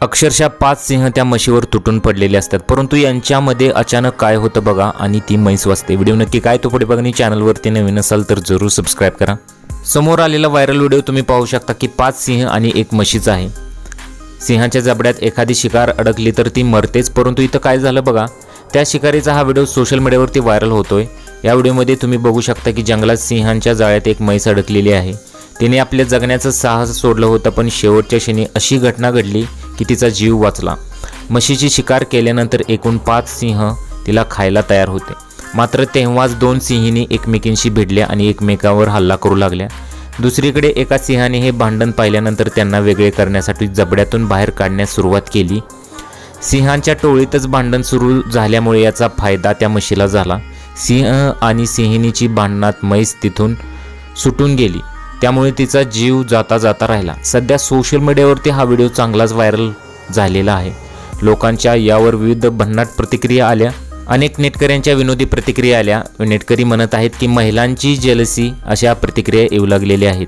अक्षरशः पाच सिंह त्या म्हशीवर तुटून पडलेले असतात. परंतु यांच्यामध्ये अचानक काय होतं बघा आणि ती म्हैस वाचते. व्हिडिओ नक्की काय तो पुढे बघा आणि चॅनलवरती नवीन असाल तर जरूर सबस्क्राईब करा. समोर आलेला व्हायरल व्हिडिओ तुम्ही पाहू शकता की पाच सिंह आणि एक म्हशीचा आहे. सिंहाच्या जबड्यात एखादी शिकार अडकली तर ती मरतेच. परंतु इथं काय झालं बघा त्या शिकारीचा हा व्हिडिओ सोशल मीडियावरती व्हायरल होतोय. या व्हिडिओमध्ये तुम्ही बघू शकता की जंगलात सिंहांच्या जाळ्यात एक म्हैस अडकलेली आहे. तिने आपले जगण्याचं साहस सोडलं होतं पण शेवटच्या क्षणी अशी घटना घडली की तिचा जीव वाचला. म्हशीची शिकार केल्यानंतर एकूण पाच सिंह तिला खायला तयार होते. मात्र तेव्हाच दोन सिंहिणी एकमेकींशी भिडल्या आणि एकमेकावर हल्ला करू लागल्या. दुसरीकडे एका सिंहाने हे भांडण पाहिल्यानंतर त्यांना वेगळे करण्यासाठी जबड्यातून बाहेर काढण्यास सुरुवात केली. सिंहांच्या टोळीतच भांडण सुरू झाल्यामुळे याचा फायदा त्या म्हशीला झाला. सिंह आणि सिंहिणीची भांडणात म्हैस तिथून सुटून गेली. त्यामुळे तिचा जीव जाता जाता राहिला. सध्या सोशल मीडियावरती हा व्हिडिओ चांगलाच व्हायरल झालेला आहे. लोकांच्या यावर विविध भन्नाट प्रतिक्रिया आल्या. अनेक नेटकऱ्यांच्या विनोदी प्रतिक्रिया आल्या. नेटकरी म्हणत आहेत की महिलांची जेलसी अशा प्रतिक्रिया येऊ लागलेल्या आहेत.